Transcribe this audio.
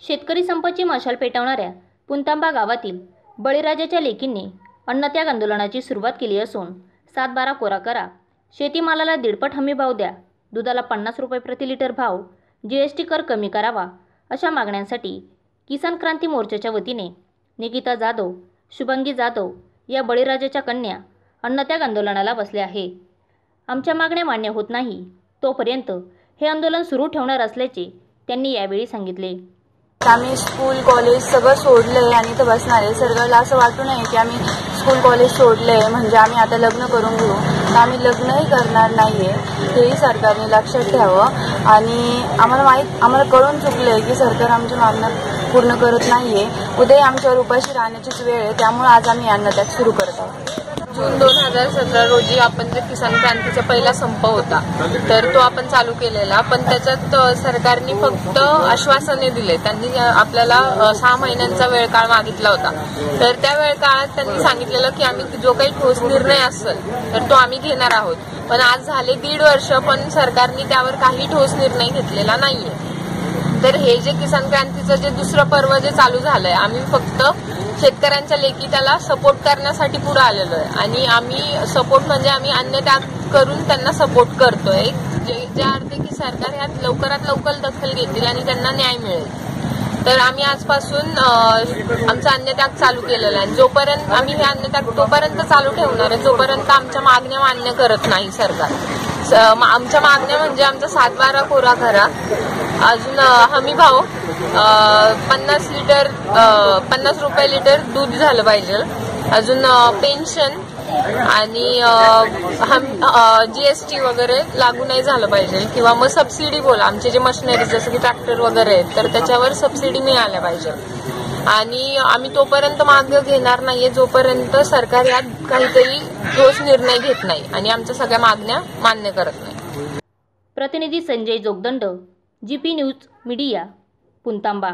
शेतकरी संपाची मशाल पेटवणाऱ्या पुंतांबा गावातील बळीराजाच्या लेकींनी अन्नत्याग आंदोलनाची सुरुवात केली असून सात बारा कोरा करा. शेतीमालाला दीडपट हमी भाव द्या. दुधाला पन्नास रुपये प्रति लिटर भाव. जी एस टी कर कमी करावा अशा मागण्यांसाठी किसान क्रांती मोर्चाच्या वतीने निकिता जाधव शुभंगी जाधव या बळीराजाच्या कन्या अन्नत्याग आंदोलनाला बसल्या आहे. आमच्या मागण्या मान्य होत नाही. तोपर्यंत हे आंदोलन सुरू ठेवणार असल्याचे त्यांनी यावेळी सांगितले. आम्ही स्कूल कॉलेज सगळं सोडलंय आणि इथं बसणार आहे. सरकारला असं वाटू नये की आम्ही स्कूल कॉलेज सोडलंय. म्हणजे आम्ही आता लग्न करून घेऊ. तर आम्ही लग्नही करणार नाही आहे हेही सरकारने लक्षात ठेवावं. आणि आम्हाला माहीत आम्हाला कळून चुकलंय की सरकार आमच्या मागण्या पूर्ण करत नाही आहे उद्याही आमच्यावर उपाशी राहण्याचीच वेळ आहे. त्यामुळे आज आम्ही अन्नत्याग सुरू करत आहोत. जून दोन हजार सतरा रोजी आपण जे किसान क्रांतीचा पहिला संप होता तर तो आपण चालू केलेला. पण त्याच्यात सरकारने फक्त आश्वासने दिले. त्यांनी आपल्याला सहा महिन्यांचा वेळ काळ मागितला होता. तर त्या वेळ काळात त्यांनी सांगितलेलं की आम्ही जो काही ठोस निर्णय असेल तर तो आम्ही घेणार आहोत. पण आज झाले दीड वर्ष पण सरकारने त्यावर काही ठोस निर्णय घेतलेला नाहीये. तर हे जे किसान क्रांतीचं जे दुसरं पर्व जे चालू झालंय आम्ही फक्त शेतकऱ्यांच्या लेखी त्याला सपोर्ट करण्यासाठी पुढे आलेलो आहे. आणि आम्ही सपोर्ट म्हणजे आम्ही अन्य त्याग करून त्यांना सपोर्ट करतोय. ज्या अर्थे की सरकार ह्यात लवकरात लवकर दखल घेतील आणि त्यांना न्याय मिळेल. तर आम्ही आजपासून आमचा अन्नत्याग चालू केलेला आहे. जोपर्यंत आम्ही हे अन्नत्याग तोपर्यंत चालू ठेवणार आहे. जोपर्यंत आमच्या मागण्या मान्य करत नाही सरकार. आमच्या मागण्या म्हणजे आमचा सात बारा कोरा करा. अजून हमी भाव पन्नास लिटर पन्नास रुपये लिटर दूध झालं पाहिजे. अजून पेन्शन आणि जीएसटी वगैरे लागू नाही झालं पाहिजे. किंवा मग सबसिडी बोला आमचे जे मशिनरी जसं की ट्रॅक्टर वगैरे आहेत तर त्याच्यावर सबसिडी मिळाल्या पाहिजे. आणि आम्ही तोपर्यंत मागं घेणार नाहीये जोपर्यंत सरकार यात काहीतरी ठोस निर्णय घेत नाही आणि आमच्या सगळ्या मागण्या मान्य करत नाही. प्रतिनिधी Sanjay Jogdand G P news media Puntamba.